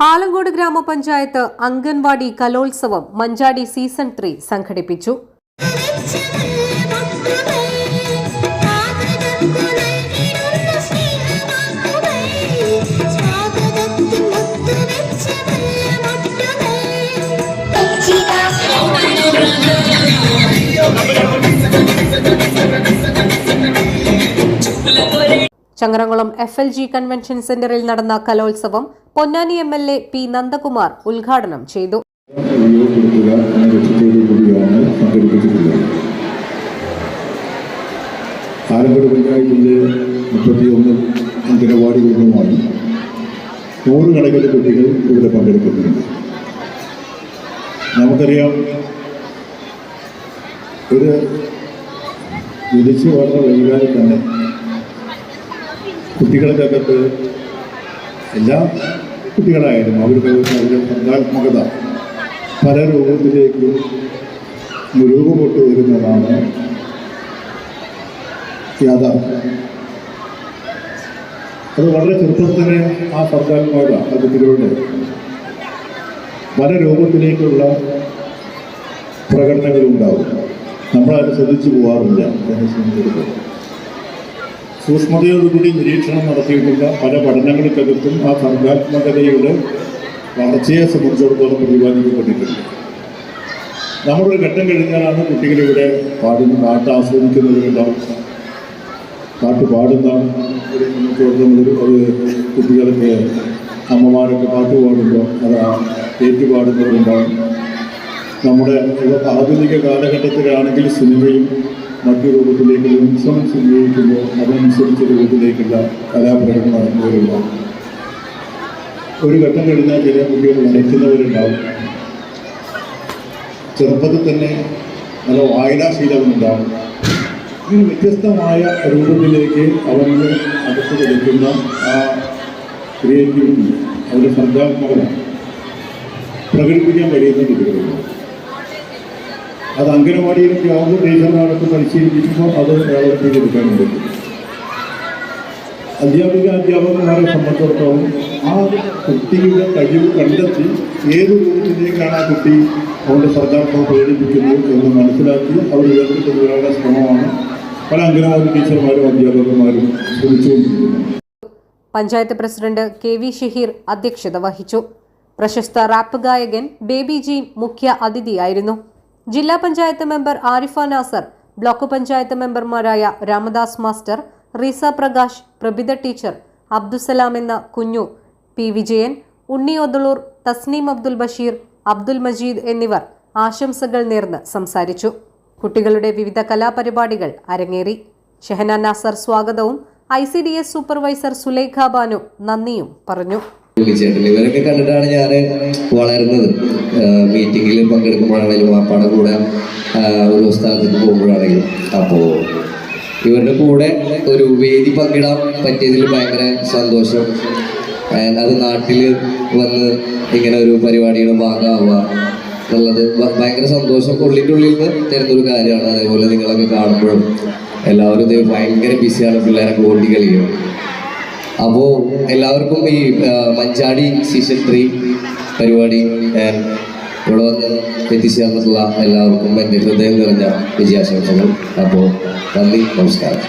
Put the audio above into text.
ആലങ്കോട് ഗ്രാമപഞ്ചായത്ത് അംഗൻവാടി കലോത്സവം മഞ്ചാടി season three സംഘടിപ്പിച്ചു Changaramkulam F L G convention സെന്ററിൽ നടന്ന കലോത്സവം Ponnani M L A P Nandakumar ഉദ്ഘാടനം ചെയ്തു. ആലങ്കോട് പഞ്ചായത്തിന്റെ മുപ്പത്തിയൊന്ന് അംഗനവാടികളുമായി നൂറുകണക്കിന് കുട്ടികൾ ഇവിടെ പങ്കെടുക്കുന്നുണ്ട്. നമുക്കറിയാം ഒരു ജനിച്ചു വളർന്ന വൈകാതെ തന്നെ കുട്ടികളുടെ അകത്ത് എല്ലാ കുട്ടികളായാലും അവരുടെ അവരുടെ സർഗാത്മകത പല രൂപത്തിലേക്കും രൂപപ്പെട്ടു വരുന്നതാണ് യാഥാർത്ഥ്യം. അത് വളരെ ചെറുപ്പത്തിൽ ആ സർഗാത്മകത ആ കുട്ടികളുടെ പല രൂപത്തിലേക്കുള്ള പ്രകടനങ്ങളുണ്ടാവും. നമ്മളത് ശ്രദ്ധിച്ചു പോകാറില്ല എന്നെ സംബന്ധിച്ചിടത്തോളം. സൂക്ഷ്മതയോടുകൂടി നിരീക്ഷണം നടത്തിയിട്ടുള്ള പല പഠനങ്ങൾക്കകത്തും ആ സർഗാത്മകതയുടെ വളർച്ചയെ സംബന്ധിച്ചിടത്തോളം പ്രതിപാദിക്കപ്പെട്ടിട്ടുണ്ട്. നമ്മളൊരു ഘട്ടം കഴിഞ്ഞാലാണ് കുട്ടികളിവിടെ പാടുന്ന പാട്ട് ആസ്വദിക്കുന്നവരുണ്ടാവും. പാട്ട് പാടുന്ന ഒരു കുട്ടികൾക്ക് അമ്മമാരൊക്കെ പാട്ട് പാടുമ്പോൾ അത് ഏറ്റുപാടുന്നവരുണ്ടാവും. നമ്മുടെ ആധുനിക കാലഘട്ടത്തിലാണെങ്കിൽ സിനിമയും മറ്റു രൂപത്തിലേക്ക് ഇൻഷുറൻസ് ഉപയോഗിക്കുമ്പോൾ അതനുസരിച്ച രൂപത്തിലേക്കുള്ള കലാപ്രകടനം നടത്തുന്നവരുണ്ടാവും ഒരു ഘട്ടം കഴിഞ്ഞാൽ ചില കുട്ടികൾ നയിക്കുന്നവരുണ്ടാവും ചെറുപ്പത്തിൽ തന്നെ നല്ല വായനാശീലമുണ്ടാവും. ഇങ്ങനെ വ്യത്യസ്തമായ രൂപത്തിലേക്ക് അവന് അടുത്ത് കൊടുക്കുന്ന ആ ക്രിയേറ്റിവിറ്റി അവരുടെ സർഗാത്മകത പ്രകടിപ്പിക്കാൻ കഴിയുന്ന കുട്ടികളുണ്ട്. അത് അംഗനവാടിയിൽ ക്ലാബ് ടീച്ചർമാരൊക്കെ പരിശീലിപ്പിക്കുമ്പോൾ അത് പ്രവർത്തിച്ചെടുക്കാൻ പറ്റും അധ്യാപിക അധ്യാപകന്മാരെ സംബന്ധിച്ചിടത്തോളം ആ കുട്ടിയുടെ കഴിവ് കണ്ടെത്തി ഏത് രൂപത്തിലേക്കാണ് ആ കുട്ടി അവരുടെ സർഗാത്മകം പ്രേരിപ്പിക്കുന്നത് എന്ന് മനസ്സിലാക്കി അവർ ഉയർത്തിക്കൊണ്ടുവരാനുള്ള ശ്രമമാണ് പല അംഗനവാടി ടീച്ചർമാരും അധ്യാപകന്മാരും ശ്രമിച്ചുകൊണ്ടിരിക്കുന്നത്. Panchayat president K V Shaheer അധ്യക്ഷത വഹിച്ചു. പ്രശസ്ത റാപ്പ് ഗായകൻ ബേബി ജി മുഖ്യ അതിഥിയായിരുന്നു. ജില്ലാ പഞ്ചായത്ത് മെമ്പർ ആരിഫ നാസർ ബ്ലോക്ക് പഞ്ചായത്ത് മെമ്പർമാരായ രാമദാസ് മാസ്റ്റർ റീസ പ്രകാശ് പ്രഭിത ടീച്ചർ അബ്ദുസലാം എന്ന കുഞ്ഞു പി വിജയൻ ഉണ്ണി ഒതളൂർ തസ്നീം അബ്ദുൽ ബഷീർ അബ്ദുൽ മജീദ് എന്നിവർ ആശംസകൾ നേർന്ന് സംസാരിച്ചു. കുട്ടികളുടെ വിവിധ കലാപരിപാടികൾ അരങ്ങേറി. ഷെഹന നാസർ സ്വാഗതവും I C D S supervisor Sulaikha Banu നന്ദിയും പറഞ്ഞു. ചേട്ടൻ. ഇവരൊക്കെ കണ്ടിട്ടാണ് ഞാൻ വളരുന്നത്. മീറ്റിങ്ങിൽ പങ്കെടുക്കുമ്പോഴാണെങ്കിലും വാപ്പാടെ കൂടെ ഒരു സ്ഥലത്തേക്ക് പോകുമ്പോഴാണെങ്കിലും. അപ്പോൾ ഇവരുടെ കൂടെ ഒരു വേദി പങ്കിടാൻ പറ്റിയതിൽ ഭയങ്കര സന്തോഷം. അത് നാട്ടിൽ വന്ന് ഇങ്ങനെ ഒരു പരിപാടിയുടെ ഭാഗമാവുക എന്നുള്ളത് ഭയങ്കര സന്തോഷം. ഉള്ളിന്റെ ഉള്ളിൽ നിന്ന് തരുന്നൊരു കാര്യമാണ്. അതേപോലെ നിങ്ങളൊക്കെ കാണുമ്പോഴും എല്ലാവരും ഭയങ്കര ബിസിയാണ് പിള്ളേരെ ഓടി കളിക്കും. അപ്പോൾ എല്ലാവർക്കും ഈ മഞ്ചാടി സീസൺ ത്രീ പരിപാടി ഇവിടെ വന്ന് എത്തിച്ചേർന്നിട്ടുള്ള എല്ലാവർക്കും എന്റെ ഹൃദയം നിറഞ്ഞ വിജയാശംസകൾ. അപ്പോൾ നന്ദി നമസ്കാരം.